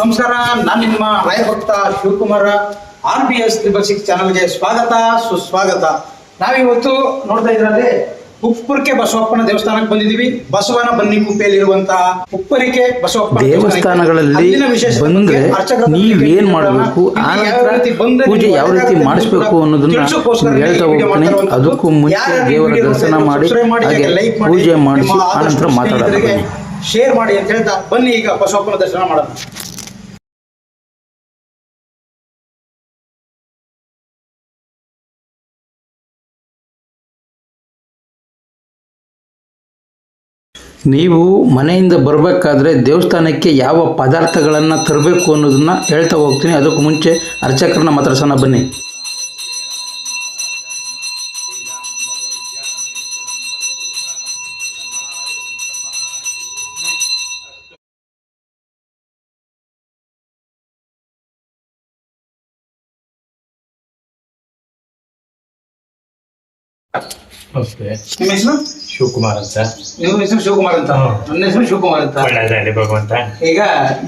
ನಮಸ್ಕಾರ ನಾನು ನಿಮ್ಮ ರಾಯಭಕ್ತ Shivakumar R B S triple six ಚಾನಲ್ಗೆ ಸ್ವಾಗತ ಸುಸ್ವಾಗತ. ನಾವಿವತ್ತು ನೋಡ್ತಾ ಇದ್ರಲ್ಲಿ ಉಪ್ಪುರ್ಕೆ ಬಸವಪ್ಪನ ದೇವಸ್ಥಾನಕ್ಕೆ ಬಂದಿದ್ದೀವಿ. ಬಸವನ ಬನ್ನಿ ಕುಪ್ಪೆಯಲ್ಲಿರುವಂತಹ ಉಪ್ಪರಿಕೆ ಬಸವಪ್ಪ ದೇವಸ್ಥಾನಗಳಲ್ಲಿ ಬಂದ್ರೆ ನೀವೇನ್ ಮಾಡಬೇಕು ಪೂಜೆ ಯಾವ ರೀತಿ ಮಾಡಿಸ್ಬೇಕು ಅನ್ನೋದನ್ನ ಹೇಳ್ತಾ ಹೋಗ್ತೀನಿ. ಅದಕ್ಕೂ ಮುಂಚೆ ದೇವರ ದರ್ಶನ ಮಾಡಿ ಹಾಗೆ ಪೂಜೆ ಮಾಡಿಸಿ ಆನಂತರ ಮಾತಾಡೋಣ. ಶೇರ್ ಮಾಡಿ ಅಂತ ಹೇಳ್ತಾ ಬನ್ನಿ ಈಗ ಬಸವಪ್ಪನ ದರ್ಶನ ಮಾಡೋಣ. ನೀವು ಮನೆಯಿಂದ ಬರಬೇಕಾದ್ರೆ ದೇವಸ್ಥಾನಕ್ಕೆ ಯಾವ ಪದಾರ್ಥಗಳನ್ನು ತರಬೇಕು ಅನ್ನೋದನ್ನ ಹೇಳ್ತಾ ಹೋಗ್ತೀನಿ. ಅದಕ್ಕೂ ಮುಂಚೆ ಅರ್ಚಕರನ್ನ ಮಾತಾಡ್ಸೋಣ, ಬನ್ನಿ. ನಮಸ್ತೆ ನಿಮ್ಮ ಹೆಸರು? ಶಿವಕುಮಾರ್ ಅಂತ. ನಿಮ್ಮ ಹೆಸರು ಶಿವಕುಮಾರ್ ಅಂತ. ನನ್ನ ಹೆಸರು ಶಿವಕುಮಾರ್ ಅಂತ. ಒಳ್ಳೆದಾಗಲಿ ಭಗವಂತ. ಈಗ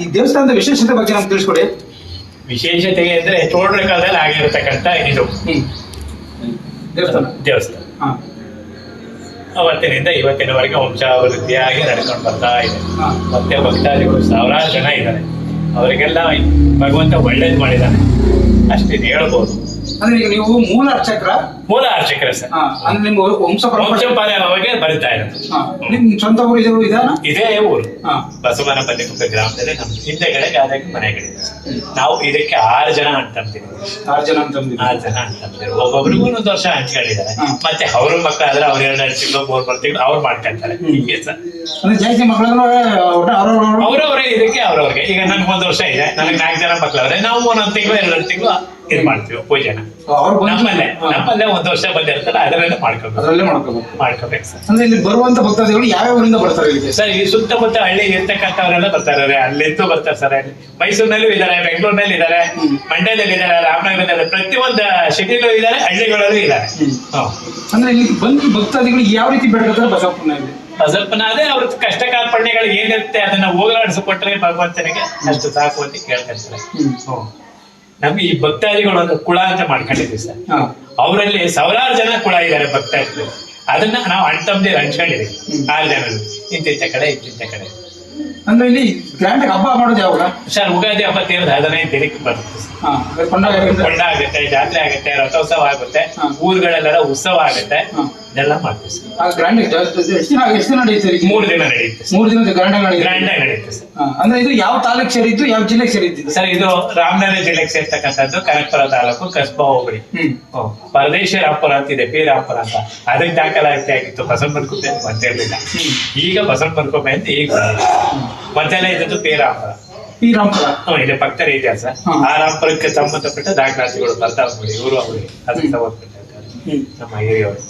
ಈ ದೇವಸ್ಥಾನದ ವಿಶೇಷತೆ ಬಗ್ಗೆ ನಮ್ಗೆ ತಿಳಿಸ್ಕೊಡಿ. ವಿಶೇಷತೆ ಅಂದ್ರೆ ಚೋಳರ ಕಾಲದಲ್ಲಿ ಆಗಿರತಕ್ಕಂತ ಇದು ದೇವಸ್ಥಾನ. ದೇವಸ್ಥಾನ. ಹಾ. ಅವತ್ತಿನಿಂದ ಇವತ್ತಿನವರೆಗೆ ವಂಶಾಭಿವೃದ್ಧಿಯಾಗಿ ನಡ್ಕೊಂಡು ಬರ್ತಾ ಇದೆ. ಮತ್ತೆ ಭಕ್ತಾದಿಗಳು ಸಾವಿರಾರು ಜನ ಇದ್ದಾರೆ. ಅವರಿಗೆಲ್ಲ ಭಗವಂತ ಒಳ್ಳೇದು ಮಾಡಿದ್ದಾನೆ. ಅಷ್ಟೇ ಹೇಳ್ಬೋದು. ಅಂದ್ರೆ ಈಗ ನೀವು ಮೂಲ ಅರ್ಚಕರ? ಮೂಲ ಅರ್ಚಕರ ಸರ್. ಹಾ ಅಂದ್ರೆ ನಿಮ್ಮ ವಂಶ ಪರಂಪರೆ ಬರುತ್ತಾ ಇರೋದು. ಹಾ ನಿಮ್ ಸ್ವಂತ ಊರು ಇದು ಇದಾನ? ಇದೇ ಊರು. ಹಾ. ಬಸವನ ಬನ್ನಿಕುಪ್ಪೆ ಗ್ರಾಮದಲ್ಲಿ ನಮ್ಮ ಹಿಂದೆಗಡೆ ಗಾದಕ್ಕೆ ಮನೆಗಳಿದೆ ಸರ್. ನಾವು ಇದಕ್ಕೆ ಆರು ಜನ ಅಂತಂತೀವಿ ಆರು ಜನ ಅಂತ ಅಂದಿದ್ದೀವಿ. ಆರು ಜನ ಅಂತಂದ್ರೆ ಒಬ್ಬೊಬ್ರಿಗೂ ಒಂದೊಂದು ವರ್ಷ ಹಂಚ್ಕೊಂಡಿದ್ದಾರೆ ಹ್ಮ್. ಮತ್ತೆ ಅವ್ರ ಮಕ್ಕಳಾದ್ರೆ ಅವ್ರ ಎರಡು ತಿಂಗಳು ಮೂರ್ ಮೂರು ತಿಂಗಳು ಅವ್ರು ಮಾಡ್ಕೊಂತಾರೆ ಹಿಂಗೆ ಸರ್. ಅಂದ್ರೆ ಜಾಸ್ತಿ ಒಟ್ಟು ಅವ್ರವ್ರೆ ಇದಕ್ಕೆ ಅವ್ರವ್ರಿಗೆ. ಈಗ ನನ್ಗೆ ಒಂದ್ ವರ್ಷ ಇದೆ. ನನಗೆ ನಾಲ್ಕು ಜನ ಮಕ್ಕಳವ್ರೆ ನಾವು ಒಂದೊಂದು ತಿಂಗಳು ಎರಡು ತಿಂಗಳು ಇದು ಮಾಡ್ತೀವಿ ಪೂಜೆನ. ನಮ್ಮಲ್ಲೇ. ನಮ್ಮಲ್ಲೇ ಒಂದ್ ವರ್ಷ ಬಂದಿರ್ತಾರೆ ಅದರಲ್ಲೇ ಮಾಡ್ಕೋಬೇಕು. ಅದರಲ್ಲೇ ಮಾಡ್ಕೋಬೇಕು. ಮಾಡ್ಕೋಬೇಕು ಸರ್. ಅಂದ್ರೆ ಇಲ್ಲಿ ಬರುವಂತ ಭಕ್ತಾದಿಗಳು ಯಾವ ಊರಿಂದ ಬರ್ತಾರೆ ಇಲ್ಲಿಗೆ? ಸರ್ ಈ ಸುತ್ತಮುತ್ತ ಹಳ್ಳಿ ಇರ್ತಕ್ಕಂಥವರೆಲ್ಲ ಬರ್ತಾರೆ ಅಲ್ಲಿಂದ ಬರ್ತಾರೆ ಸರ್. ಮೈಸೂರಿನಲ್ಲೂ ಇದ್ದಾರೆ ಬೆಂಗಳೂರಿನಲ್ಲಿ ಇದ್ದಾರೆ ಮಂಡ್ಯದಲ್ಲಿ ಇದ್ದಾರೆ ರಾಮನಗರದಲ್ಲಿ ಪ್ರತಿಯೊಂದು ಸಿಟಿಲೂ ಇದ್ದಾರೆ ಹಳ್ಳಿಗಳಲ್ಲೂ ಇದ್ದಾರೆ. ಅಂದ್ರೆ ಇಲ್ಲಿ ಬಂದು ಭಕ್ತಾದಿಗಳು ಯಾವ ರೀತಿ ಬೇಡ್ಕೊತಾರೆ ಬಸವಪ್ಪನಲ್ಲಿ ಬಸಪ್ಪನ ಅದೇ ಅವ್ರ ಕಷ್ಟ ಕಾರ್ಪಣ್ಯಗಳು ಏನಿರುತ್ತೆ ಅದನ್ನ ಹೋಗಲಾಡಿಸಿಕೊಟ್ರೆ ಭಗವಂತನಿಗೆ ಅಷ್ಟು ಸಾಕು ಅಂತ ಕೇಳ್ತಾ ಇರ್ತಾರೆ. ನಮ್ಗೆ ಈ ಭಕ್ತಾದಿಗಳು ಒಂದು ಕುಳ ಅಂತ ಮಾಡ್ಕೊಂಡಿದ್ವಿ ಸರ್. ಅವರಲ್ಲಿ ಸಾವಿರಾರು ಜನ ಕುಳ ಇದ್ದಾರೆ ಭಕ್ತಾದಿಗಳು. ಅದನ್ನ ನಾವು ಹಂಚ್ಕೊಂಡಿದ್ದೀವಿ ಹ್ಮ್. ಆರು ಜನರು ಇಂತಿಂತ ಕಡೆ ಇಂತಿಂತ ಕಡೆ. ಅಂದ್ರೆ ಇಲ್ಲಿ ಗ್ರ್ಯಾಂಡ್ ಹಬ್ಬ ಮಾಡೋದು ಯಾವಾಗ? ಸರ್ ಉಗಾದಿ ಹಬ್ಬ ತೀರದ ಹದಿನೈದು ದಿನಕ್ಕೆ ಬರುತ್ತೆ ಕೊಂಡಾಗುತ್ತೆ ಕೊಂಡ ಆಗುತ್ತೆ ಜಾತ್ರೆ ಆಗುತ್ತೆ ರಥೋತ್ಸವ ಆಗುತ್ತೆ ಊರುಗಳೆಲ್ಲರ ಉತ್ಸವ ಆಗುತ್ತೆ. ಇದೆಲ್ಲ ಮಾಡ್ತೀವಿ ಸರ್. ಗ್ರ್ಯಾಂಡ್ ಎಷ್ಟು ದಿನ ಎಷ್ಟು ದಿನ ನಡೆಯುತ್ತೆ? ಮೂರು ದಿನ ನಡೆಯುತ್ತೆ ಸರ್. ಮೂರು ದಿನದ ಗ್ರ್ಯಾಂಡ್ ಆಗಿ ನಡೆಯುತ್ತೆ? ಗ್ರ್ಯಾಂಡ್ ಆಗಿ ನಡೆಯುತ್ತೆ ಸರ್. ಅಂದ್ರೆ ಇದು ಯಾವ ತಾಲೂಕ್ ಸೇರಿದ್ದು ಯಾವ ಜಿಲ್ಲೆಗೆ ಸೇರಿದ್ದು ಸರ್ ಇದು ರಾಮನಗರ ಜಿಲ್ಲೆಗೆ ಸೇರ್ತಕ್ಕಂಥದ್ದು ಕನಕಪುರ ತಾಲೂಕು ಕಸ್ಬಾ ಹೋಬಳಿ. ಹ್ಮ್. ಅಂತ ಪರದೇಶಿ ಪೀರಾಪುರ ಅಂತ. ಅದಕ್ಕೆ ದಾಖಲಾತಿ ಆಗಿತ್ತು ಬಸವನಕುಪ್ಪೆ ಹ್ಮ್. ಈಗ ಬಸವನಕುಪ್ಪೆ ಅಂತ ಈಗ. ಮೊದಲೆಲ್ಲ ಇದ್ದದ್ದು ಪೀರಾಪುರ. ಪೀರಾಪುರ. ಈ ರಾಮಪುರ ಇಲ್ಲಿ ಪಕ್ಕದಲ್ಲಿ ಇದೆ ಸರ್. ಆ ರಾಮಪುರಕ್ಕೆ ಸಂಬಂಧಪಟ್ಟ ದಾಖಲಾತಿಗಳು ಬರ್ತಾ ಹೋಗ್ಬಿಡಿ ಇವರು ಹೋಗ್ಬಿಡಿ ಅದಕ್ಕೆ ಹ್ಮ್. ನಮ್ಮ ಹಿರಿಯವರು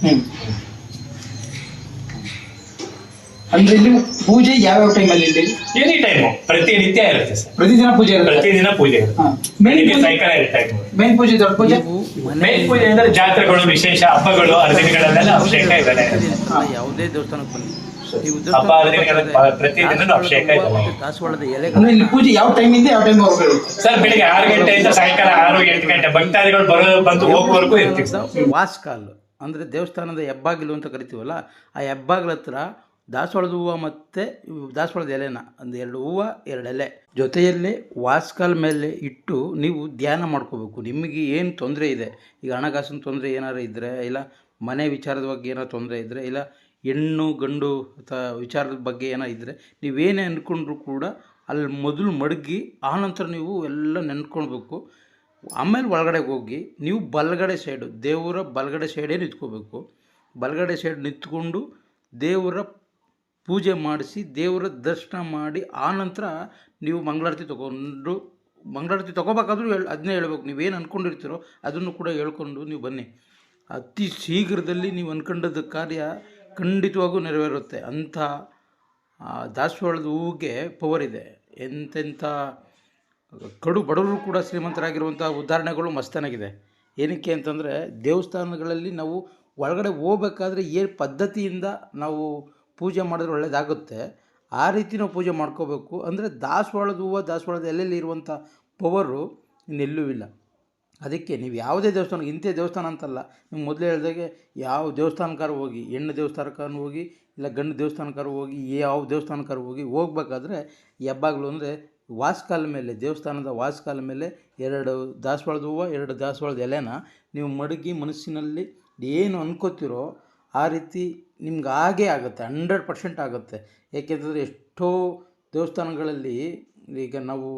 ಅಂದ್ರೆ ಇಲ್ಲಿ ಪೂಜೆ ಯಾವ್ಯಾವ ಟೈಮಲ್ಲಿ ಇಲ್ಲಿ ಎನಿ ಟೈಮು ಪ್ರತಿನಿತ್ಯ ಇರುತ್ತೆ ಸರ್. ಪ್ರತಿದಿನ ಪೂಜೆ ಇರುತ್ತೆ? ಪ್ರತಿದಿನ ಪೂಜೆ ಇರುತ್ತೆ. ಬೆಳಿಗ್ಗೆ ಸಾಯಂಕಾಲ ಇರುತ್ತೆ ಮೇನ್ ಪೂಜೆ ದೊಡ್ಡ ಪೂಜೆ? ಮೇನ್ ಪೂಜೆ ಅಂದ್ರೆ ಜಾತ್ರೆಗಳು ವಿಶೇಷ ಹಬ್ಬಗಳು ಹರಿದಿನಗಳಲ್ಲೆಲ್ಲ ಅಭಿಷೇಕ ಇವೆಲ್ಲ ಇರುತ್ತೆ ಯಾವುದೇ ದೇವಸ್ಥಾನಕ್ಕೆ ಬನ್ನಿ. ಪ್ರತಿದಿನ ಅಭಿಷೇಕ ದಾಸವಾಳದ ಇಲ್ಲಿ ಪೂಜೆ ಯಾವ ಟೈಮಿಂದ ಯಾವ ಟೈಮ್ ಸರ್ ಬೆಳಿಗ್ಗೆ ಆರು ಗಂಟೆಯಿಂದ ಸಾಯಂಕಾಲ ಆರು ಎಂಟು ಗಂಟೆ ಭಕ್ತಾದಿಗಳು ಬರೋ ಬಂದು ಹೋಗುವವರೆಗೂ ಇರ್ತೀವಿ. ವಾಸ್ಕಾಲ್ ಅಂದರೆ ದೇವಸ್ಥಾನದ ಹೆಬ್ಬಾಗಿಲು ಅಂತ ಕರಿತೀವಲ್ಲ ಆ ಹೆಬ್ಬಾಗಿಲ ಹತ್ರ ದಾಸವಾಳದ ಹೂವು ಮತ್ತು ದಾಸವಾಳದ ಎಲೆನ ಒಂದು ಎರಡು ಹೂವು ಎರಡು ಎಲೆ. ಜೊತೆಯಲ್ಲಿ ವಾಸ್ಕಾಲ್ ಮೇಲೆ ಇಟ್ಟು ನೀವು ಧ್ಯಾನ ಮಾಡ್ಕೋಬೇಕು. ನಿಮಗೆ ಏನು ತೊಂದರೆ ಇದೆ? ಈಗ ಹಣಕಾಸಿನ ತೊಂದರೆ ಏನಾರು ಇದ್ದರೆ ಇಲ್ಲ ಮನೆ ವಿಚಾರದ ಬಗ್ಗೆ ಏನಾರು ತೊಂದರೆ ಇದ್ದರೆ ಇಲ್ಲ ಹೆಣ್ಣು, ಗಂಡು ಅಥವಾ ವಿಚಾರದ ಬಗ್ಗೆ ಏನೋ ಇದ್ದರೆ ನೀವೇನೇ ಅಂದ್ಕೊಂಡ್ರೂ ಕೂಡ ಅಲ್ಲಿ ಮೊದಲು ಮಡಗಿ ಆನಂತರ ನೀವು ಎಲ್ಲ ನೆನ್ಕೊಳ್ಬೇಕು. ಆಮೇಲೆ ಒಳಗಡೆ ಹೋಗಿ ನೀವು ಬಲಗಡೆ ಸೈಡು ದೇವರ ಬಲಗಡೆ ಸೈಡೇ ನಿಂತ್ಕೋಬೇಕು? ಬಲಗಡೆ ಸೈಡ್ ನಿಂತ್ಕೊಂಡು ದೇವರ ಪೂಜೆ ಮಾಡಿಸಿ, ದೇವರ ದರ್ಶನ ಮಾಡಿ ಆನಂತರ ನೀವು ಮಂಗಳಾರತಿ ತೊಗೊಂಡು, ಮಂಗಳಾರತಿ ತೊಗೋಬೇಕಾದ್ರೂ ಹೇಳಿ, ಅದನ್ನೇ ಹೇಳ್ಬೇಕು. ನೀವೇನು ಅಂದ್ಕೊಂಡಿರ್ತೀರೋ ಅದನ್ನು ಕೂಡ ಹೇಳ್ಕೊಂಡು ನೀವು ಬನ್ನಿ. ಅತಿ ಶೀಘ್ರದಲ್ಲಿ ನೀವು ಅಂದ್ಕೊಂಡದ ಕಾರ್ಯ ಖಂಡಿತವಾಗೂ ನೆರವೇರುತ್ತೆ. ಅಂಥ ದಾಸವಾಳದ ಹೂವಿಗೆ ಪವರ್ ಇದೆ. ಎಂತೆಂಥ ಕಡು ಬಡವರು ಕೂಡ ಶ್ರೀಮಂತರಾಗಿರುವಂಥ ಉದಾಹರಣೆಗಳು ಮಸ್ತನಾಗಿದೆ. ಏನಕ್ಕೆ ಅಂತಂದರೆ, ದೇವಸ್ಥಾನಗಳಲ್ಲಿ ನಾವು ಒಳಗಡೆ ಹೋಗ್ಬೇಕಾದ್ರೆ ಏನು ಪದ್ಧತಿಯಿಂದ ನಾವು ಪೂಜೆ ಮಾಡಿದ್ರೆ ಒಳ್ಳೆಯದಾಗುತ್ತೆ ಆ ರೀತಿ ನಾವು ಪೂಜೆ ಮಾಡ್ಕೋಬೇಕು. ಅಂದರೆ ದಾಸವಾಳದ ಹೂವು, ದಾಸವಾಳದ ಎಲೆಯಲ್ಲಿ ಇರುವಂಥ ಪವರು ಇನ್ನೆಲ್ಲೂ ಇಲ್ಲ. ಅದಕ್ಕೆ ನೀವು ಯಾವುದೇ ದೇವಸ್ಥಾನ, ಇಂಥ ದೇವಸ್ಥಾನ ಅಂತಲ್ಲ, ನೀವು ಮೊದಲೇ ಹೇಳಿದಾಗೆ ಯಾವ ದೇವಸ್ಥಾನಕ್ಕಾರ ಹೋಗಿ, ಹೆಣ್ಣು ದೇವಸ್ಥಾನಕ್ಕಾರ ಹೋಗಿ, ಇಲ್ಲ ಗಂಡು ದೇವಸ್ಥಾನಕ್ಕಾರ ಹೋಗಿ, ಯಾವ ದೇವಸ್ಥಾನಕ್ಕಾರ ಹೋಗಿ ಹೋಗ್ಬೇಕಾದ್ರೆ ಹೆಬ್ಬಾಗ್ಲು ಅಂದರೆ ವಾಸ್ಕಾಲ ಮೇಲೆ, ದೇವಸ್ಥಾನದ ವಾಸ್ಕಾಲ ಮೇಲೆ ಎರಡು ದಾಸವಾಳದ ಹೂವು, ಎರಡು ದಾಸವಾಳದ ಎಲೆನ ನೀವು ಮಡಗಿ ಮನಸ್ಸಿನಲ್ಲಿ ಏನು ಅನ್ಕೋತಿರೋ ಆ ರೀತಿ ನಿಮ್ಗೆ ಹಾಗೇ ಆಗುತ್ತೆ, ಹಂಡ್ರೆಡ್ ಪರ್ಸೆಂಟ್ ಆಗುತ್ತೆ. ಏಕೆಂತಂದರೆ ಎಷ್ಟೋ ದೇವಸ್ಥಾನಗಳಲ್ಲಿ ಈಗ ನಾವು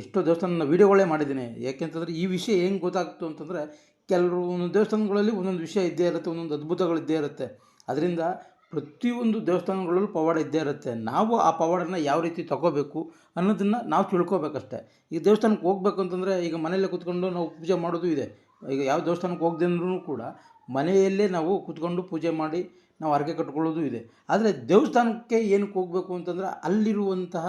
ಎಷ್ಟೋ ದೇವಸ್ಥಾನ ವೀಡಿಯೋಗಳೇ ಮಾಡಿದ್ದೀನಿ. ಯಾಕೆಂತಂದರೆ ಈ ವಿಷಯ ಹೆಂಗೆ ಗೊತ್ತಾಗ್ತು ಅಂತಂದರೆ ಕೆಲವರು ಒಂದೊಂದು ದೇವಸ್ಥಾನಗಳಲ್ಲಿ ಒಂದೊಂದು ವಿಷಯ ಇದ್ದೇ ಇರುತ್ತೆ, ಒಂದೊಂದು ಅದ್ಭುತಗಳು ಇದ್ದೇ ಇರುತ್ತೆ. ಅದರಿಂದ ಪ್ರತಿಯೊಂದು ದೇವಸ್ಥಾನಗಳಲ್ಲೂ ಪವಾಡ ಇದ್ದೇ ಇರುತ್ತೆ. ನಾವು ಆ ಪವಾಡನ ಯಾವ ರೀತಿ ತಗೋಬೇಕು ಅನ್ನೋದನ್ನು ನಾವು ತಿಳ್ಕೊಬೇಕಷ್ಟೆ. ಈ ದೇವಸ್ಥಾನಕ್ಕೆ ಹೋಗ್ಬೇಕು ಅಂತಂದರೆ ಈಗ ಮನೆಯಲ್ಲೇ ಕೂತ್ಕೊಂಡು ನಾವು ಪೂಜೆ ಮಾಡೋದು ಇದೆ. ಈಗ ಯಾವ ದೇವಸ್ಥಾನಕ್ಕೆ ಹೋಗದೆ ಅಂದ್ರೂ ಕೂಡ ಮನೆಯಲ್ಲೇ ನಾವು ಕೂತ್ಕೊಂಡು ಪೂಜೆ ಮಾಡಿ ನಾವು ಹರಕೆ ಕಟ್ಕೊಳ್ಳೋದು ಇದೆ. ಆದರೆ ದೇವಸ್ಥಾನಕ್ಕೆ ಏನಕ್ಕೆ ಹೋಗಬೇಕು ಅಂತಂದರೆ ಅಲ್ಲಿರುವಂತಹ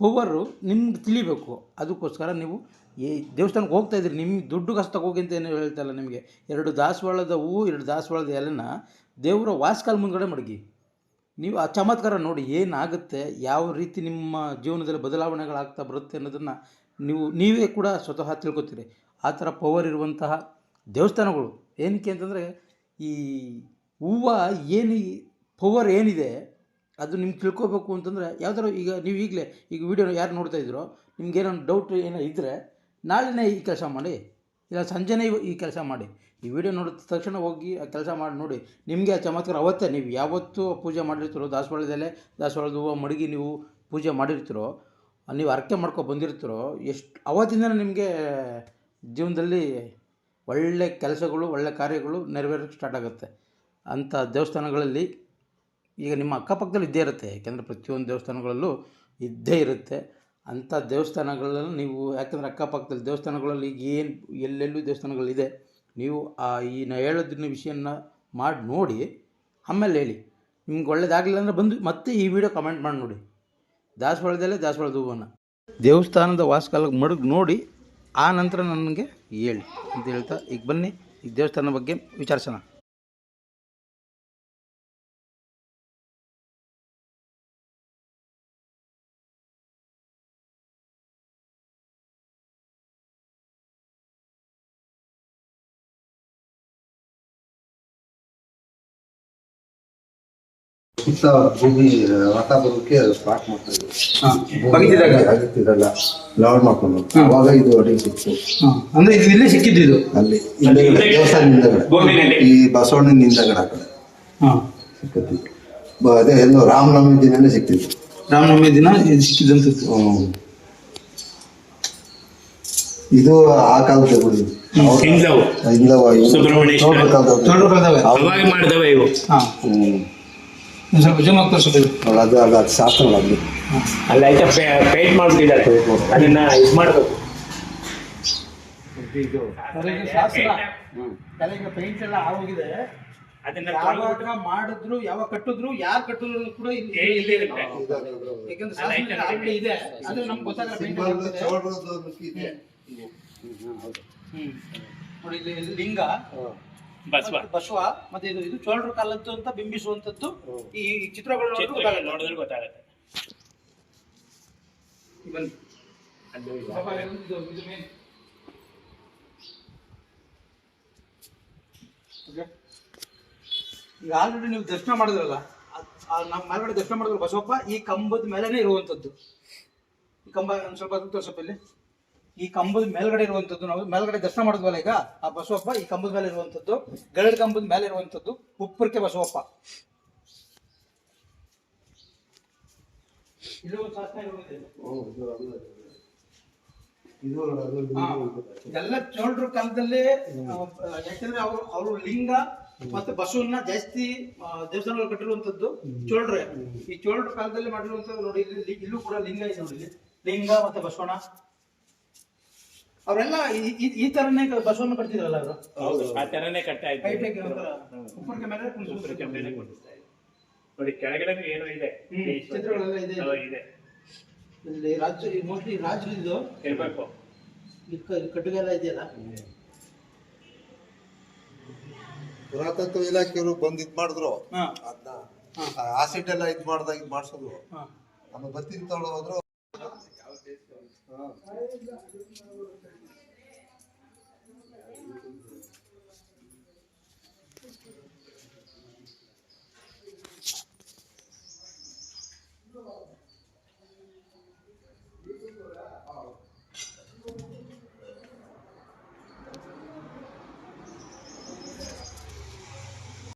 ಪವರು ನಿಮ್ಗೆ ತಿಳಿಬೇಕು. ಅದಕ್ಕೋಸ್ಕರ ನೀವು ಈ ದೇವಸ್ಥಾನಕ್ಕೆ ಹೋಗ್ತಾ ಇದ್ದೀರಿ. ನಿಮ್ಮ ದುಡ್ಡು ಕಷ್ಟ ಹೋಗಿ ಅಂತ ಏನು ಹೇಳ್ತಾ ನಿಮಗೆ. ಎರಡು ದಾಸವಾಳದ ಹೂವು, ಎರಡು ದಾಸವಾಳದ ಎಲೆನ ದೇವರ ವಾಸ್ಕಾಲ ಮುಂದ್ಗಡೆ ಮಡಗಿ. ನೀವು ಆ ಚಮತ್ಕಾರ ನೋಡಿ ಏನಾಗುತ್ತೆ, ಯಾವ ರೀತಿ ನಿಮ್ಮ ಜೀವನದಲ್ಲಿ ಬದಲಾವಣೆಗಳಾಗ್ತಾ ಬರುತ್ತೆ ಅನ್ನೋದನ್ನು ನೀವು, ನೀವೇ ಕೂಡ ಸ್ವತಃ ತಿಳ್ಕೊತೀರಿ. ಆ ಥರ ಪವರ್ ಇರುವಂತಹ ದೇವಸ್ಥಾನಗಳು ಏನಕ್ಕೆ ಅಂತಂದರೆ ಈ ಹೂವು ಏನು, ಪವರ್ ಏನಿದೆ ಅದು ನಿಮ್ಗೆ ತಿಳ್ಕೊಬೇಕು ಅಂತಂದರೆ ಯಾವ್ದಾರು ಈಗ ನೀವು ಈಗಲೇ ಈಗ ವೀಡಿಯೋ ಯಾರು ನೋಡ್ತಾ ಇದ್ದೀರೋ ನಿಮ್ಗೆ ಏನೋ ಡೌಟ್ ಏನೋ ಇದ್ದರೆ ನಾಳೆನೇ ಈ ಕೆಲಸ ಮಾಡಿ, ಇಲ್ಲ ಸಂಜೆನೇ ಈ ಕೆಲಸ ಮಾಡಿ. ಈ ವಿಡಿಯೋ ನೋಡಿದ ತಕ್ಷಣ ಹೋಗಿ ಆ ಕೆಲಸ ಮಾಡಿ ನೋಡಿ. ನಿಮಗೆ ಆ ಚಮತ್ಕಾರ ಅವತ್ತೇ, ನೀವು ಯಾವತ್ತೂ ಪೂಜೆ ಮಾಡಿರ್ತೀರೋ, ದಾಸವಾಳದಲ್ಲೇ, ದಾಸವಾಳದ ಹೂವು ಮಡಗಿ ನೀವು ಪೂಜೆ ಮಾಡಿರ್ತೀರೋ, ನೀವು ಅರ್ಕೆ ಮಾಡ್ಕೊ ಬಂದಿರ್ತೀರೋ, ಎಷ್ಟು ಅವತ್ತಿಂದನೇ ನಿಮಗೆ ಜೀವನದಲ್ಲಿ ಒಳ್ಳೆ ಕೆಲಸಗಳು, ಒಳ್ಳೆ ಕಾರ್ಯಗಳು ನೆರವೇರೋಕ್ಕೆ ಸ್ಟಾರ್ಟ್ ಆಗುತ್ತೆ. ಅಂಥ ದೇವಸ್ಥಾನಗಳಲ್ಲಿ ಈಗ ನಿಮ್ಮ ಅಕ್ಕಪಕ್ಕದಲ್ಲಿ ಇದ್ದೇ ಇರುತ್ತೆ, ಯಾಕೆಂದರೆ ಪ್ರತಿಯೊಂದು ದೇವಸ್ಥಾನಗಳಲ್ಲೂ ಇದ್ದೇ ಇರುತ್ತೆ. ಅಂಥ ದೇವಸ್ಥಾನಗಳಲ್ಲಿ ನೀವು, ಯಾಕೆಂದರೆ ಅಕ್ಕಪಕ್ಕದಲ್ಲಿ ದೇವಸ್ಥಾನಗಳಲ್ಲಿ ಈಗ ಏನು, ಎಲ್ಲೆಲ್ಲೂ ದೇವಸ್ಥಾನಗಳಿದೆ. ನೀವು ಆ, ಈ ನಾ ಹೇಳೋದನ್ನ ವಿಷಯನ ಮಾಡಿ ನೋಡಿ, ಆಮೇಲೆ ಹೇಳಿ. ನಿಮ್ಗೆ ಒಳ್ಳೇದಾಗಲಿಲ್ಲ ಅಂದರೆ ಬಂದು ಮತ್ತೆ ಈ ವಿಡಿಯೋ ಕಮೆಂಟ್ ಮಾಡಿ ನೋಡಿ. ದಾಸವಾಳದಲ್ಲೇ ದಾಸವಾಳದ ಹೂವನ್ನು. ದೇವಸ್ಥಾನದ ವಾಸಕಾಲ ಮಡಗಿ ನೋಡಿ, ಆ ನಂತರ ನನಗೆ ಹೇಳಿ ಅಂತ ಹೇಳ್ತಾ, ಈಗ ಬನ್ನಿ ಈ ದೇವಸ್ಥಾನದ ಬಗ್ಗೆ ವಿಚಾರಿಸೋಣ. ಸುತ್ತ ಭೂಮಿ ವಾತಾವರಣಕ್ಕೆ ಸ್ಟಾರ್ಟ್ ಮಾಡ್ತಾರೆ? ಅಗತ್ಯದಲ್ಲ ಲಾಡ್ ಮಾಡ್ಕೊಂಡು ಅವಾಗ ಇದು ಅಡಿಗೆ ಸಿಕ್ತು. ಅಂದ್ರೆ ಇದು ಇಲ್ಲೇ ಸಿಕ್ಕಿದ್ದು ಇದು? ಅಲ್ಲಿ ಹಿಂದೆಗಡೆ. ದೇವಸ್ಥಾನ ಈ ಬಸವಣ್ಣನ ಹಿಂದಗಡೆ ಆ ಕಡೆ. ಬ- ಅದೇ ಎಲ್ಲೋ ರಾಮನವಮಿ ದಿನನೇ ಸಿಕ್ತಿತ್ತು ರಾಮನವಮಿ ದಿನ ಇದು ಸಿಕ್ಕಿದಂಥದ್ದು ಇದು ಆ ಕಾಲದ ಗುಡಿ. ಹಿಂದವು ಇಲ್ಲವ ಸುಬ್ರಹ್ಮಣ್ಯೇಶ್ವರ. ಚೋಳರ ಕಾಲದವೇ ಅವಾಗ ಮಾಡಿದವೆ ಇವು. ಸ್ವಲ್ಪ ಅವ್ರು ಅದು ಅದು ಶಾಸ್ತ್ರ ಅಲ್ಲಿ ಆಯ್ತಾ ಪೇಂಟ್ ಮಾಡ್ಬಿಟ್ಟಿದ್ದಾರೆ. ಅದನ್ನ ಇದು ಮಾಡ್ಬೇಕು. ಶಾಸ್ತ್ರ. ತಲೆಗೆ ಪೇಂಟ್ ಎಲ್ಲ ಆಗೋಗಿದೆ. ಅದನ್ನ ಯಾವಾಗ ಮಾಡಿದ್ರು ಯಾವಾಗ ಕಟ್ಟಿದ್ರು ಯಾರು ಕಟ್ಟಿದ್ರು ಕೂಡ ಇಲ್ಲಿ ಇರುತ್ತೆ. ಯಾಕಂದ್ರೆ ಶಾಸ್ತ್ರ ಆಲ್ರೆಡಿ ಇದೆ. ಅದು ನಮ್ಗೆ ಗೊತ್ತಾಗಲ್ಲ paint ಆಗ್ತದೆ. ಹ್ಮ್. ನೋಡಿ ಇಲ್ಲಿ ಲಿಂಗ. ಬಸವ. ಮತ್ತೆ ಬಸವ ಮತ್ತೆ ಇದು ಇದು ಚೋಳರ ಕಾಲದ್ದು ಅಂತ ಬಿಂಬಿಸುವಂತದ್ದು ಈ ಚಿತ್ರಗಳು ನೋಡಿದ್ರೆ. ನೋಡಿದ್ರೆ ಗೊತ್ತಾಗುತ್ತೆ. ಬನ್ನಿ. ಈಗ ಆಲ್ರೆಡಿ ನೀವು ದರ್ಶನ ಮಾಡಿದ್ರಲ್ಲ ನಮ್ಮ ಮೇಲ್ಗಡೆ ದರ್ಶನ ಮಾಡಿದ್ರು ಬಸವಪ್ಪ ಈ ಕಂಬದ ಮೇಲೇನೆ ಇರುವಂತದ್ದು ಕಂಬ ಸ್ವಲ್ಪ ತೋರ್ಸಪ್ಪ ಇಲ್ಲಿ. ಈ ಕಂಬದ ಮೇಲ್ಗಡೆ ಇರುವಂತದ್ದು ನಾವು ಮೇಲ್ಗಡೆ ದರ್ಶನ ಮಾಡಿದ್ವಲ್ಲ ಈಗ ಆ ಬಸವಪ್ಪ ಈ ಕಂಬದ ಮೇಲೆ ಇರುವಂತದ್ದು ಗರಡ್ ಕಂಬದ ಮೇಲೆ ಇರುವಂತದ್ದು ಉಪ್ಪರ್ಕೆ ಬಸವಪ್ಪ. ಎಲ್ಲ ಚೋಳರ ಕಾಲದಲ್ಲಿ ಯಾಕಂದ್ರೆ ಅವರು ಅವರು ಲಿಂಗ ಮತ್ತೆ ಬಸವನ್ನ ಜಾಸ್ತಿ ದೇವಸ್ಥಾನ ದೇವಸ್ಥಾನಗಳು ಕಟ್ಟಿರುವಂತದ್ದು ಚೋಳರೇ. ಈ ಚೋಳರ ಕಾಲದಲ್ಲಿ ಮಾಡಿರುವಂತದ್ದು ನೋಡಿ ಇಲ್ಲೂ ಕೂಡ ಲಿಂಗ ಇದೆ ನೋಡಿ ಲಿಂಗ ಮತ್ತೆ ಬಸವಣ್ಣ. ಅವರೆಲ್ಲ ಈ- ತರನೇ ಬಸವಣ್ಣ ಕಟ್ತಿದ್ರಲ್ಲ ಅವರು? ಹೌದು. ಆ ತರನೇ ಕಟ್ಟ ಇತ್ತು ಹೈಟೆಕ್ ಕ್ಯಾಮೆರಾ. ನೋಡಿ ಕೆಳಗಡೆ ಏನೋ ಇದೆ. ಚಿತ್ರಗಳೆಲ್ಲ ಇದೆ. ಇದೆ. ಇಲ್ಲಿ ರಾಜ್ಯ ಮೋಸ್ಟ್ಲಿ ಇರ್ಬೇಕು ಹೇಳ್ಬೇಕು ಇದು. ಈ ಕಟ್ಟಿಗೆ ಎಲ್ಲ ಇದೆಯಲ್ಲ? ಪುರಾತತ್ವ ಇಲಾಖೆಯವರು ಬಂದ್ ಇದ್ ಮಾಡಿದ್ರು. ಹಾ. ಅದನ್ನ ಆಸಿಡ್ ಎಲ್ಲ ಇದ್ ಮಾಡ್ದಾಗ ಇದ್ ಮಾಡ್ಸೋದು. ನಮ್ಮ ಆಮೇಲೆ ಬತ್ತಿ ತಗೊಳ್ಳೋ ಹೋದ್ರು